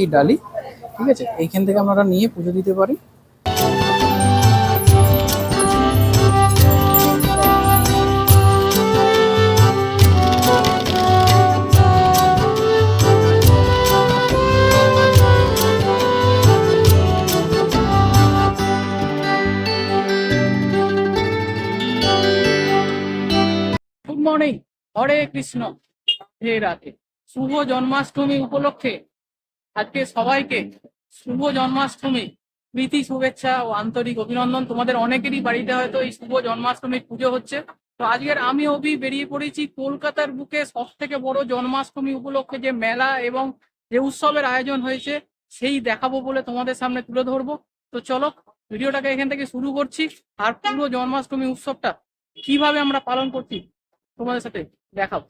তুলসী ডালি, ঠিক আছে? এইখান থেকে আমরা নিয়ে পুজো দিতে পারি। হরে কৃষ্ণ। হে রাধে। শুভ জন্মাষ্টমী উপলক্ষে আজকে সবাইকে শুভ জন্মাষ্টমী, প্রীতি, শুভেচ্ছা ও আন্তরিক অভিনন্দন। তোমাদের অনেকেরই বাড়িতে হয়তো এই শুভ জন্মাষ্টমীর পুজো হচ্ছে। তো আজকের আমি অভি বেরিয়ে পড়েছি কলকাতার বুকে সব থেকে বড় জন্মাষ্টমী উপলক্ষে যে মেলা এবং যে উৎসবের আয়োজন হয়েছে, সেই দেখাবো বলে তোমাদের সামনে তুলে ধরবো। তো চলো, ভিডিওটাকে এখান থেকে শুরু করছি আর পুরো জন্মাষ্টমী উৎসবটা কীভাবে আমরা পালন করছি তোমাদের সাথে দেখাবো।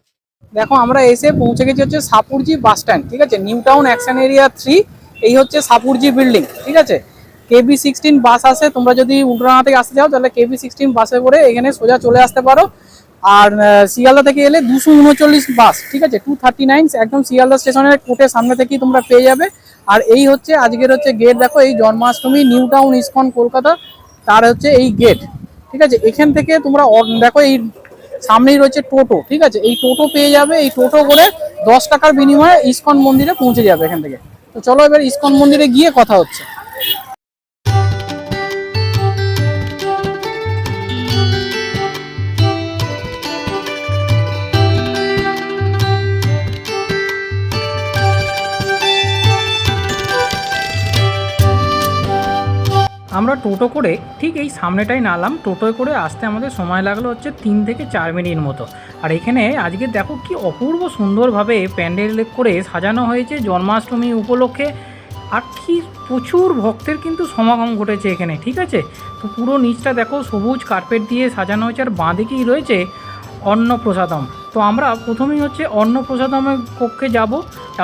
দেখো, আমরা এসে পৌঁছে গেছি হচ্ছে সাপুরজি বাস স্ট্যান্ড, ঠিক আছে? New Town Action Area three, এই হচ্ছে সাপুরজি বিল্ডিং, ঠিক আছে? কেবি সিক্সটিন বাস আসে, তোমরা যদি উল্টোডাঙা থেকে আসতে চাও, তাহলে কেবি সিক্সটিন বাসে করে এখানে সোজা চলে আসতে পারো। আর শিয়ালদা থেকে এলে দুশো উনচল্লিশ বাস, ঠিক আছে? টু থার্টি নাইন একদম শিয়ালদা স্টেশনের কোর্টের সামনে থেকেই তোমরা পেয়ে যাবে। আর এই হচ্ছে আজকের হচ্ছে গেট দেখো, এই Janmashtami, New Town ISKCON, Kolkata, তার হচ্ছে এই গেট ঠিক আছে? এখান থেকে তোমরা দেখো, এই সামনেই রয়েছে টোটো, ঠিক আছে? এই টোটো পেয়ে যাবে, এই টোটো করে দশ টাকার বিনিময়ে ইস্কন মন্দিরে পৌঁছে যাবে এখান থেকে। তো চলো এবার ইস্কন মন্দিরে গিয়ে কথা হচ্ছে। আমরা টোটো করে ঠিক এই সামনেটাই নালাম টোটোয় করে আসতে আমাদের সময় লাগল হচ্ছে তিন থেকে চার মিনিট মতো। আর এখানে আজকে দেখো কি অপূর্ব সুন্দরভাবে প্যান্ডেল করে সাজানো হয়েছে জন্মাষ্টমী উপলক্ষে। আর কি প্রচুর ভক্তের কিন্তু সমাগম ঘটেছে এখানে, ঠিক আছে? তো পুরো নিচটা দেখো সবুজ কার্পেট দিয়ে সাজানো হয়েছে আর বাঁদিকেই রয়েছে অন্নপ্রসাদম। তো আমরা প্রথমেই হচ্ছে অন্নপ্রসাদমের কক্ষে যাব।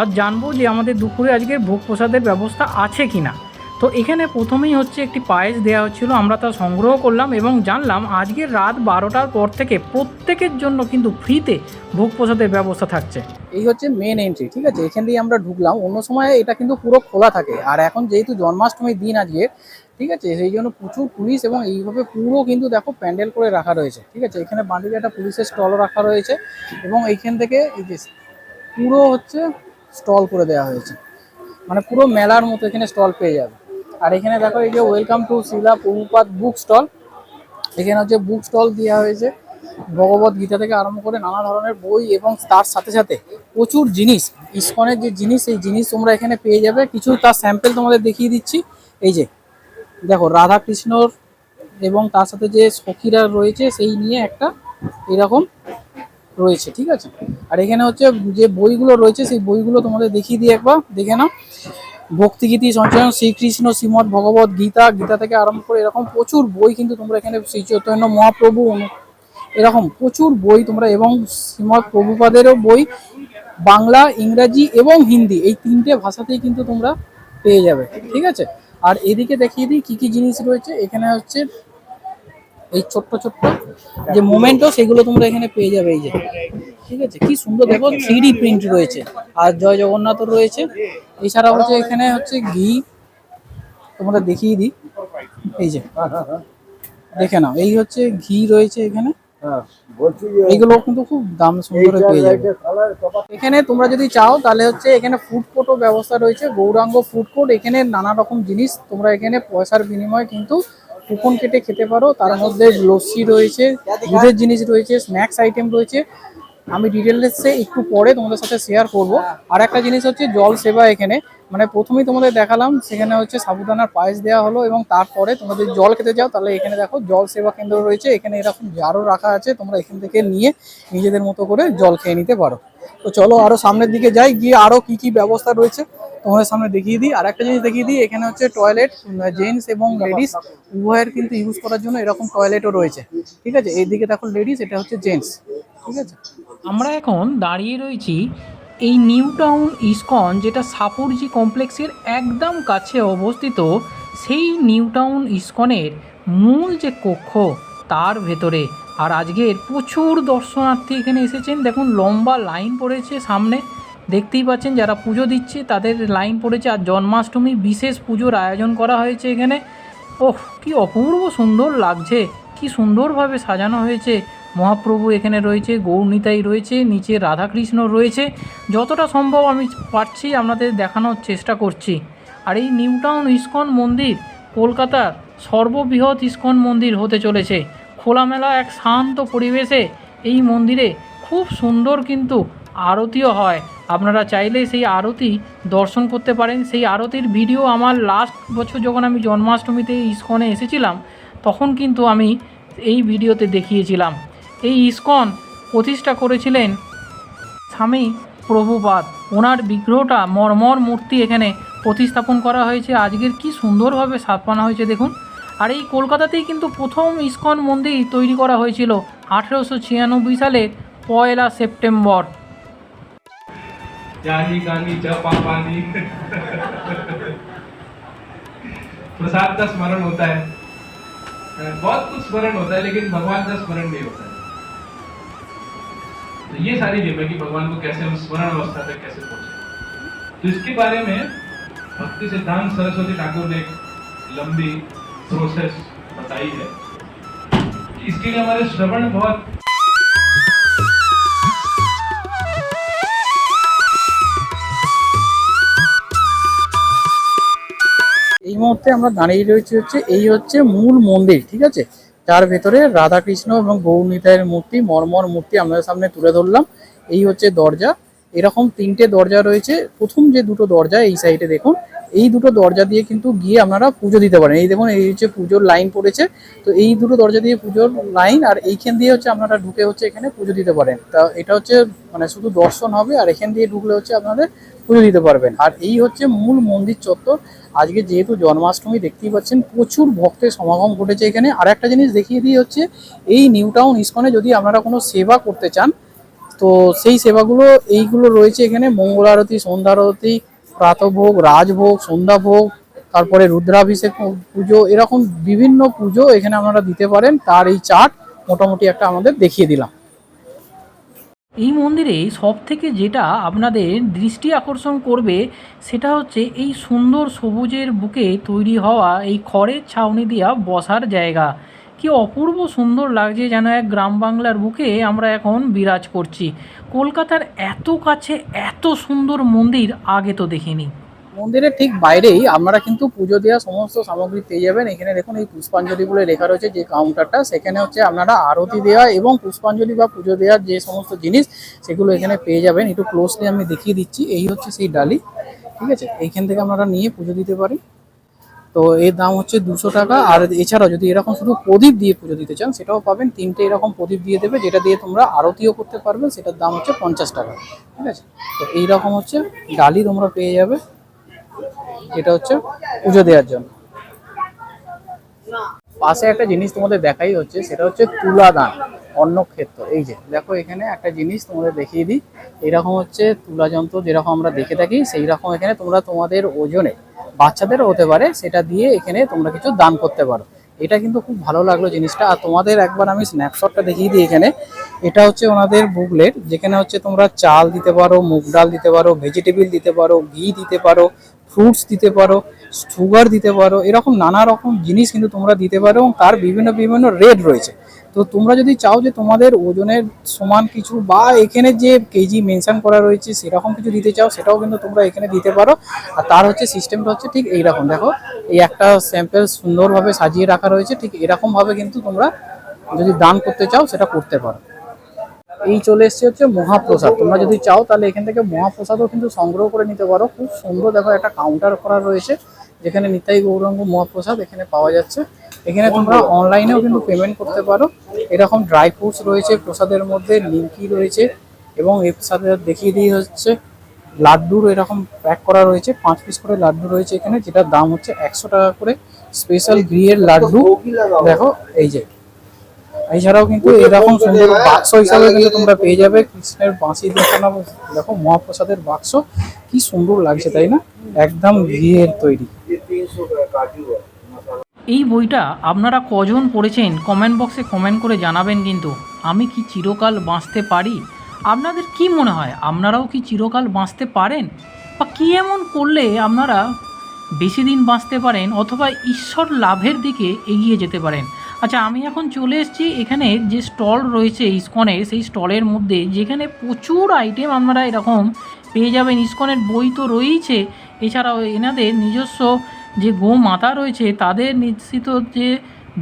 আর জানব যে আমাদের দুপুরে আজকে ভোগ প্রসাদের ব্যবস্থা আছে কি না তো এখানে প্রথমেই হচ্ছে একটি পায়েস দেওয়া হচ্ছিল, আমরা তা সংগ্রহ করলাম এবং জানলাম আজকের রাত বারোটার পর থেকে প্রত্যেকের জন্য কিন্তু ফ্রিতে ভোগ প্রসাদের ব্যবস্থা থাকছে। এই হচ্ছে মেন এন্ট্রি ঠিক আছে? এখান দিয়ে আমরা ঢুকলাম, অন্য সময় এটা কিন্তু পুরো খোলা থাকে। আর এখন যেহেতু জন্মাষ্টমীর দিন আজকে, ঠিক আছে? সেই জন্য প্রচুর পুলিশ এবং এইভাবে পুরো কিন্তু দেখো প্যান্ডেল করে রাখা রয়েছে, ঠিক আছে? এখানে বাঁদিকে একটা পুলিশের স্টলও রাখা রয়েছে এবং এইখান থেকে এই যে পুরো হচ্ছে স্টল করে দেওয়া হয়েছে। মানে পুরো মেলার মতো এখানে স্টল পেয়ে যাবে। আর এখানে দেখো এই যে welcome to Srila Prabhupada book stall এখানে হচ্ছে বুক স্টল দেওয়া হয়েছে। ভগবত গীতা থেকে আরম্ভ করে নানা ধরনের বই এবং তার সাথে সাথে প্রচুর জিনিস, ইস্কনের যে জিনিস, এই জিনিস তোমরা এখানে পেয়ে যাবে। কিছু তার স্যাম্পেল তোমাদের দেখিয়ে দিচ্ছি। এই যে, দেখো রাধা কৃষ্ণর এবং তার সাথে যে সখীরা রয়েছে, সেই নিয়ে একটা এরকম রয়েছে, ঠিক আছে? আর এখানে হচ্ছে যে বইগুলো রয়েছে, সেই বইগুলো তোমাদের দেখিয়ে দিই একবার, দেখে নাও। ভক্তিগীতি সঞ্চয়ন শ্রীকৃষ্ণ শ্রীমদ ভগবত গীতা। গীতা থেকে আরম্ভ করে এরকম প্রচুর বই কিন্তু তোমরা এখানে শ্রী চৈতন্য মহাপ্রভু এরকম প্রচুর বই তোমরা এবং শ্রীমদ প্রভুপাদেরও বই বাংলা, ইংরাজি এবং হিন্দি এই তিনটে ভাষাতেই কিন্তু তোমরা পেয়ে যাবে। ঠিক আছে? আর এদিকে দেখিয়ে দিই কী কী জিনিস রয়েছে। এখানে হচ্ছে এই ছোট্ট ছোট্ট যে মোমেন্টও সেগুলো তোমরা এখানে পেয়ে যাবে এই যে। ঠিক আছে? কি সুন্দর দেখো থ্রি প্রিন্ট রয়েছে। আর জয় জগন্নাথ রয়েছে। এছাড়া হচ্ছে এখানে হচ্ছে ঘি। তোমরা দেখিয়ে দিই। এই যে, দেখে নাও। এই হচ্ছে ঘি রয়েছে এখানে। এইগুলো কিন্তু খুব দাম সুন্দর পেয়ে যাবে। এখানে তোমরা যদি চাও, তাহলে হচ্ছে এখানে ফুড কোর্টও ব্যবস্থা রয়েছে। গৌরাঙ্গ ফুড কোর্ট এখানে নানা রকম জিনিস তোমরা এখানে পয়সার বিনিময়ে কিন্তু কুপন কেটে খেতে পারো, তার মধ্যে লস্যি রয়েছে, দুধের জিনিস রয়েছে স্ন্যাক্স আইটেম রয়েছে। আমি ডিটেলসে একটু পরে তোমাদের সাথে শেয়ার করব। আর একটা জিনিস হচ্ছে জল সেবা এখানে। মানে প্রথমেই তোমাদের দেখালাম, সেখানে হচ্ছে সাবুদানার পায়েস দেওয়া হলো এবং তারপরে তোমরা যদি জল খেতে যাও তাহলে এখানে দেখো জল সেবা কেন্দ্র রয়েছে। এখানে এরকম জারও রাখা আছে, তোমরা এখান থেকে নিয়ে নিজেদের মতো করে জল খেয়ে নিতে পারো। তো চলো আরও সামনের দিকে যাই, গিয়ে আরও কি কি ব্যবস্থা রয়েছে, তোমাদের সামনে দেখিয়ে দিই। আর একটা জিনিস দেখিয়ে দিই, এখানে হচ্ছে টয়লেট জেন্টস এবং লেডিস উভয়ের কিন্তু ইউজ করার জন্য এরকম টয়লেটও রয়েছে। ঠিক আছে? এইদিকে দেখো লেডিস এটা হচ্ছে জেন্টস ঠিক আছে? আমরা এখন দাঁড়িয়ে রয়েছি এই নিউ টাউন ইস্কন, যেটা সাপুরজি কমপ্লেক্সের একদম কাছে অবস্থিত, সেই নিউ টাউন ইস্কনের মূল যে কক্ষ, তার ভেতরে। আর আজকের প্রচুর দর্শনার্থী এখানে এসেছেন। দেখুন, লম্বা লাইন পড়েছে সামনে। দেখতেই পাচ্ছেন, যারা পুজো দিচ্ছে, তাদের লাইন পড়েছে। আর জন্মাষ্টমী বিশেষ পুজোর আয়োজন করা হয়েছে এখানে। ওহ, কি অপূর্ব সুন্দর লাগছে। কি সুন্দরভাবে সাজানো হয়েছে। মহাপ্রভু এখানে রয়েছে, গৌরনিতাই রয়েছে, নিচে রাধাকৃষ্ণ রয়েছে। যতটা সম্ভব আমি পারছি আপনাদের দেখানোর চেষ্টা করছি। আর এই নিউ টাউন ইস্কন মন্দির কলকাতার সর্ববৃহৎ ইস্কন মন্দির হতে চলেছে। খোলামেলা এক শান্ত পরিবেশে এই মন্দিরে খুব সুন্দর কিন্তু আরতিও হয়। আপনারা চাইলে সেই আরতি দর্শন করতে পারেন। সেই আরতির ভিডিও আমার লাস্ট বছর যখন আমি জন্মাষ্টমীতে ইস্কনে এসেছিলাম, তখন কিন্তু আমি এই ভিডিওতে দেখিয়েছিলাম। এই ইস্কন প্রতিষ্ঠা করেছিলেন স্বামী প্রভুপাদ ওনার বিগ্রহটা মর্মর মূর্তি এখানে প্রতিস্থাপন করা হয়েছে আজকের কি সুন্দরভাবে স্থাপনা হয়েছে দেখুন আর এই কলকাতাতেই কিন্তু প্রথম ইস্কন মন্দির তৈরি করা হয়েছিল আঠেরোশো ছিয়ানব্বই সালের পয়লা সেপ্টেম্বর जानी गानी जप पानी प्रसाद का स्मरण होता है बहुत कुछ स्मरण होता है लेकिन भगवान का स्मरण नहीं होता है तो ये सारी गेम है कि भगवान को कैसे हम स्मरण अवस्था तक कैसे पहुंचे तो इसके बारे में भक्ति सिद्धांत सरस्वती ठाकुर ने एक लंबी प्रोसेस बताई है इसके लिए हमारे श्रवण बहुत এই মুহূর্তে আমরা দাঁড়িয়ে রয়েছে হচ্ছে এই হচ্ছে মূল মন্দির ঠিক আছে যার ভেতরে রাধাকৃষ্ণ এবং গৌরনিতায়ের মূর্তি, মর্মর মূর্তি আমাদের সামনে তুলে ধরলাম। এই হচ্ছে দরজা। এরকম তিনটে দরজা রয়েছে। প্রথম যে দুটো দরজা, এই সাইডে দেখুন, এই দুটো দরজা দিয়ে কিন্তু গিয়ে আপনারা পুজো দিতে পারেন। এই দেখুন, এই হচ্ছে পুজোর লাইন পড়েছে। তো এই দুটো দরজা দিয়ে পুজোর লাইন আর এইখান দিয়ে হচ্ছে আপনারা ঢুকে হচ্ছে এখানে পুজো দিতে পারেন। তা এটা হচ্ছে মানে শুধু দর্শন হবে, আর এখান দিয়ে ঢুকলে হচ্ছে আপনাদের পুজো দিতে পারবেন। আর এই হচ্ছে মূল মন্দির চত্বর। আজকে যেহেতু জন্মাষ্টমী, দেখতেই পাচ্ছেন প্রচুর ভক্তের সমাগম ঘটেছে এখানে। আর একটা জিনিস দেখিয়ে দিয়ে হচ্ছে, এই নিউ টাউন ইস্কনে যদি আপনারা কোনো সেবা করতে চান, তো সেই সেবাগুলো, এইগুলো রয়েছে এখানে। মঙ্গল আরতি, সন্ধ্যা আরতি, প্রাতভোগ, রাজভোগ সন্ধ্যাভোগ তারপরে রুদ্রাভিষেক পুজো, এরকম বিভিন্ন পুজো এখানে আপনারা দিতে পারেন। তার এই চার্ট মোটামুটি একটা আমাদের দেখিয়ে দিলাম। এই মন্দিরে সব থেকে যেটা আপনাদের দৃষ্টি আকর্ষণ করবে সেটা হচ্ছে এই সুন্দর সবুজের বুকে তৈরি হওয়া এই খড়ের ছাউনি দেওয়া বসার জায়গা। কি অপূর্ব সুন্দর লাগছে যেন এক গ্রাম বাংলার বুকে আমরা এখন বিরাজ করছি। কলকাতার এত কাছে এত সুন্দর মন্দির আগে তো দেখিনি। মন্দিরের ঠিক বাইরেই আপনারা কিন্তু পুজো দেওয়া সমস্ত সামগ্রী পেয়ে যাবেন। এখানে দেখুন, এই পুষ্পাঞ্জলি বলে লেখা রয়েছে যে কাউন্টারটা সেখানে হচ্ছে আপনারা আরতি দেওয়া এবং পুষ্পাঞ্জলি বা পুজো দেওয়ার যে সমস্ত জিনিস, সেগুলো এখানে পেয়ে যাবেন। একটু ক্লোজলি আমি দেখিয়ে দিচ্ছি। এই হচ্ছে সেই ডালি। ঠিক আছে? এইখান থেকে আপনারা নিয়ে পুজো দিতে পারেন। তো এর দাম হচ্ছে দুশো টাকা। আর এছাড়াও যদি এরকম শুধু প্রদীপ দিয়ে পুজো দিতে চান, সেটাও পাবেন। তিনটে এরকম প্রদীপ দিয়ে দেবে, যেটা দিয়ে তোমরা আরতিও করতে পারবে। সেটার দাম হচ্ছে পঞ্চাশ টাকা। ঠিক আছে? তো এইরকম হচ্ছে ডালি তোমরা পেয়ে যাবে। এটা হচ্ছে পুজো দেওয়ার জন্য। পাশে একটা জিনিস তোমাদের দেখাই হচ্ছে, সেটা হচ্ছে তুলাদান, অন্নক্ষেত্র। এই যে, দেখো এখানে একটা জিনিস তোমাদের দেখিয়ে দিই। এরকম হচ্ছে তুলা যন্ত্র যেরকম আমরা দেখে থাকি সেই রকম এখানে তোমরা তোমাদের ওজনে বাচ্চাদেরও হতে পারে, সেটা দিয়ে এখানে তোমরা কিছু দান করতে পারো। এটা কিন্তু খুব ভালো লাগল জিনিসটা। আর তোমাদের একবার আমি স্ন্যাপশটটা দেখিয়ে দিই এখানে। এটা হচ্ছে ওনাদের বুকলেট যেখানে হচ্ছে তোমরা চাল দিতে পারো, মুগ ডাল দিতে পারো ভেজিটেবিল দিতে পারো, ঘি দিতে পারো ফ্রুটস দিতে পারো সুগার দিতে পারো, এরকম নানা রকম জিনিস কিন্তু তোমরা দিতে পারো এবং তার বিভিন্ন বিভিন্ন রেট রয়েছে। তো তোমরা যদি চাও যে তোমাদের ওজনের সমান কিছু বা এখানে যে কেজি মেনশন করা রয়েছে সেরকম কিছু দিতে চাও, সেটাও কিন্তু তোমরা এখানে দিতে পারো। আর তার হচ্ছে সিস্টেমটা হচ্ছে ঠিক এইরকম। দেখো, এই একটা স্যাম্পেল সুন্দরভাবে সাজিয়ে রাখা রয়েছে, ঠিক এরকমভাবে কিন্তু তোমরা যদি দান করতে চাও সেটা করতে পারো। এই চলে এসছে হচ্ছে মহাপ্রসাদ। তোমরা যদি চাও তাহলে এখান থেকে মহাপ্রসাদও কিন্তু সংগ্রহ করে নিতে পারো। খুব সুন্দর দেখো একটা কাউন্টার করা রয়েছে যেখানে নিতাই গৌরাঙ্গ মহাপ্রসাদ এখানে পাওয়া যাচ্ছে। এখানে তোমরা অনলাইনেও কিন্তু পেমেন্ট করতে পারো। এরকম ড্রাই ফ্রুটস রয়েছে প্রসাদের মধ্যে নিমকি রয়েছে এবং এর সাথে দেখিয়ে দিয়ে হচ্ছে লাড্ডুর এরকম প্যাক করা রয়েছে পাঁচ পিস করে লাড্ডু রয়েছে এখানে যেটার দাম হচ্ছে একশো টাকা করে। স্পেশাল ঘিয়ের লাড্ডু। দেখো এই যে এছাড়াও কিন্তু এরকম সুন্দর বাক্স হিসাবে কিন্তু তোমরা পেয়ে যাবে। কৃষ্ণের বাঁশি দেখানো দেখো মহাপ্রসাদের বাক্স। কি সুন্দর লাগছে তাই না? একদম ঘিয়ের তৈরি। এই বইটা আপনারা কজন পড়েছেন? কমেন্ট বক্সে কমেন্ট করে জানাবেন কিন্তু। আমি কি চিরকাল বাঁচতে পারি? আপনাদের কি মনে হয়? আপনারাও কি চিরকাল বাঁচতে পারেন? বা কী এমন করলে আপনারা বেশি দিন বাঁচতে পারেন? অথবা ঈশ্বর লাভের দিকে এগিয়ে যেতে পারেন? আচ্ছা আমি এখন চলে এসেছি এখানে যে স্টল রয়েছে ইস্কনের, সেই স্টলের মধ্যে, যেখানে প্রচুর আইটেম আপনারা এরকম পেয়ে যাবেন। ইস্কনের বই তো রয়েইছে। এছাড়াও এনাদের নিজস্ব যে গো মাতা রয়েছে, তাদের নিশ্চিত যে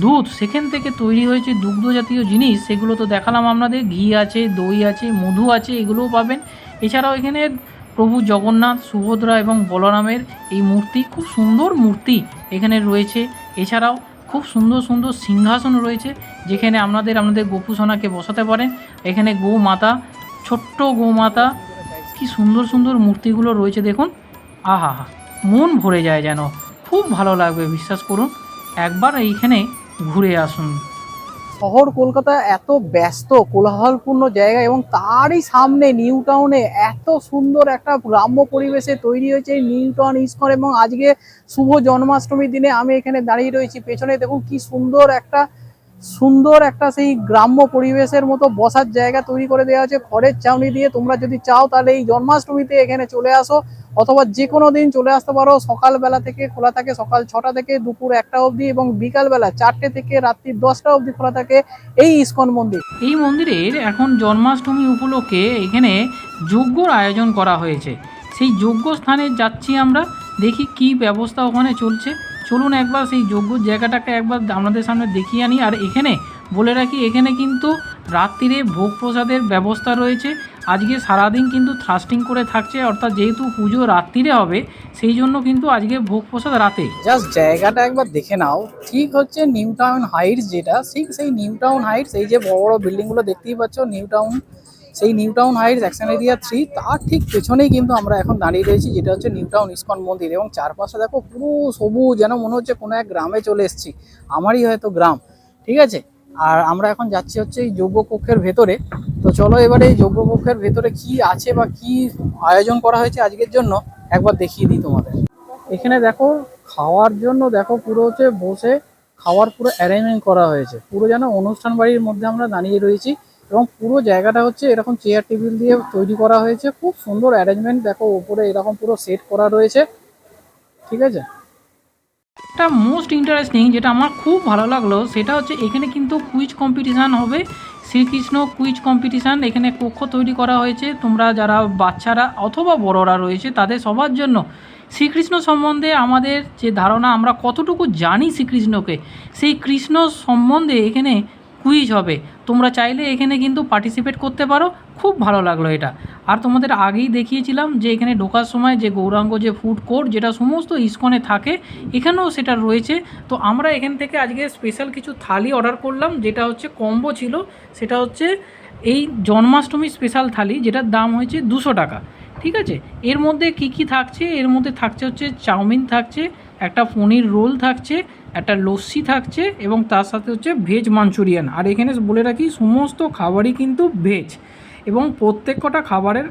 দুধ, সেখান থেকে তৈরি হয়েছে দুগ্ধ জাতীয় জিনিস। সেগুলো তো দেখালাম আপনাদের। ঘি আছে, দই আছে, মধু আছে, এগুলোও পাবেন। এছাড়াও এখানে প্রভু জগন্নাথ, সুভদ্রা এবং বলরামের এই মূর্তি, খুব সুন্দর মূর্তি এখানে রয়েছে। এছাড়াও খুব সুন্দর সুন্দর সিংহাসন রয়েছে, যেখানে আপনাদের আপনাদের গোপুসোনাকে বসাতে পারেন। এখানে গৌ মাতা ছোট্ট গৌ মাতা কি সুন্দর সুন্দর মূর্তিগুলো রয়েছে দেখুন। আহা হা মন ভরে যায় যেন। খুব ভালো লাগবে, বিশ্বাস করুন। একবার এইখানে ঘুরে আসুন। শহর কলকাতা এত ব্যস্ত, কোলাহলপূর্ণ জায়গা এবং তারই সামনে নিউ টাউনে এত সুন্দর একটা গ্রাম্য পরিবেশে তৈরি হয়েছে নিউ টাউন ইস্কন এবং আজকে শুভ জন্মাষ্টমীর দিনে আমি এখানে দাঁড়িয়ে রয়েছি। পেছনে দেখুন কি সুন্দর একটা সুন্দর একটা সেই গ্রাম্য পরিবেশের মতো বসার জায়গা তৈরি করে দেওয়া আছে। খড়ের চাউনি দিয়ে তোমরা যদি চাও তাহলে এই জন্মাষ্টমীতে এখানে চলে আসো। অথবা যে কোনো দিন চলে আসতে পারো, সকালবেলা থেকে খোলা থাকে, সকাল ছটা থেকে দুপুর একটা অবধি এবং বিকালবেলা চারটে থেকে রাত্রি দশটা অবধি খোলা থাকে এই ইস্কন মন্দির। এই মন্দিরের এখন জন্মাষ্টমী উপলক্ষে এখানে যজ্ঞর আয়োজন করা হয়েছে। সেই যজ্ঞ স্থানে যাচ্ছি আমরা, দেখি কি ব্যবস্থা ওখানে চলছে। চলুন একবার সেই যজ্ঞ জায়গাটাকে একবার আমাদের সামনে দেখিয়ে আনি। আর এখানে বলে রাখি, এখানে কিন্তু রাত্রিরে ভোগ প্রসাদের ব্যবস্থা রয়েছে। আজকে সারাদিন কিন্তু থ্রাস্টিং করে থাকছে, অর্থাৎ যেহেতু পুজো রাত্রিরে হবে, সেই জন্য কিন্তু আজকে ভোগ প্রসাদ রাতে। জাস্ট জায়গাটা একবার দেখে নাও। ঠিক হচ্ছে নিউ টাউন হাইটস যেটা, ঠিক সেই নিউ টাউন হাইটস, এই যে বড় বড় বিল্ডিংগুলো দেখতেই পাচ্ছ, নিউ টাউন, সেই New Town Heights, Action Area three, তার ঠিক পেছনেই কিন্তু আমরা এখন দাঁড়িয়ে রয়েছি, যেটা হচ্ছে নিউ টাউন ইস্কন মন্দির। এবং চারপাশে দেখো পুরো সবুজ, যেন মনে হচ্ছে কোনো এক গ্রামে চলে এসেছি। আমারই হয়তো গ্রাম, ঠিক আছে? আর আমরা এখন যাচ্ছি হচ্ছে এই যজ্ঞ কক্ষের ভেতরে। তো চলো এবারে এই যজ্ঞ কক্ষের ভেতরে কি আছে বা কি আয়োজন করা হয়েছে আজকের জন্য একবার দেখিয়ে দিই তোমাদের। এখানে দেখো, খাওয়ার জন্য দেখো পুরো হচ্ছে বসে খাওয়ার পুরো অ্যারেঞ্জমেন্ট করা হয়েছে। পুরো যেন অনুষ্ঠান বাড়ির মধ্যে আমরা দাঁড়িয়ে রয়েছি এবং পুরো জায়গাটা হচ্ছে এরকম চেয়ার টেবিল দিয়ে তৈরি করা হয়েছে। খুব সুন্দর অ্যারেঞ্জমেন্ট দেখো ওপরে এরকম পুরো সেট করা রয়েছে। ঠিক আছে? একটা মোস্ট ইন্টারেস্টিং যেটা আমার খুব ভালো লাগল, সেটা হচ্ছে এখানে কিন্তু কুইজ কম্পিটিশান হবে। শ্রীকৃষ্ণ কুইজ কম্পিটিশান এখানে কক্ষ তৈরি করা হয়েছে। তোমরা যারা বাচ্চারা অথবা বড়রা রয়েছে, তাদের সবার জন্য। শ্রীকৃষ্ণ সম্বন্ধে আমাদের যে ধারণা, আমরা কতটুকু জানি শ্রীকৃষ্ণকে, সেই কৃষ্ণ সম্বন্ধে এখানে কুইজ হবে। তোমরা চাইলে এখানে কিন্তু পার্টিসিপেট করতে পারো। খুব ভালো লাগল এটা। আর তোমাদের আগেই দেখিয়েছিলাম যে এখানে ঢোকার সময় যে গৌরাঙ্গ যে ফুড কোর্ট যেটা সমস্ত ইস্কনে থাকে, এখানেও সেটা রয়েছে। তো আমরা এখান থেকে আজকে স্পেশাল কিছু থালি অর্ডার করলাম, যেটা হচ্ছে কম্বো ছিল। সেটা হচ্ছে এই জন্মাষ্টমী স্পেশাল থালি, যেটার দাম হয়েছে দুশো টাকা। ঠিক আছে? এর মধ্যে কি কি থাকছে? এর মধ্যে থাকছে হচ্ছে চাউমিন থাকছে একটা পনির রোল থাকছে, একটা লস্যি থাকছে এবং তার সাথে হচ্ছে ভেজ মাঞ্চুরিয়ান আর এখানে বলে রাখি, সমস্ত খাবারই কিন্তু ভেজ এবং প্রত্যেক কটা খাবারের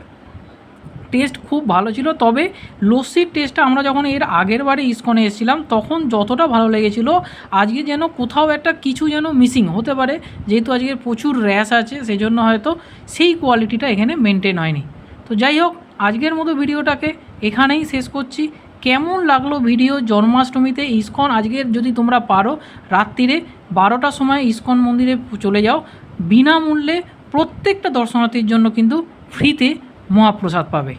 টেস্ট খুব ভালো ছিল। তবে লস্যির টেস্টটা আমরা যখন এর আগের বারে ইস্কনে এসেছিলাম, তখন যতটা ভালো লেগেছিল, আজকে যেন কোথাও একটা কিছু যেন মিসিং হতে পারে। যেহেতু আজকে প্রচুর র্যাশ আছে সেই জন্য হয়তো সেই কোয়ালিটিটা এখানে মেনটেন হয়নি। তো যাই হোক, আজকের মতো ভিডিওটাকে এখানেই শেষ করছি। কেমন লাগল ভিডিও জন্মাষ্টমীতে? ইস্কন আজকের যদি তোমরা পারো, রাত্রিরে বারোটার সময় ইস্কন মন্দিরে চলে যাও। বিনামূল্যে প্রত্যেকটা দর্শনার্থীর জন্য কিন্তু ফ্রিতে মহাপ্রসাদ পাবে।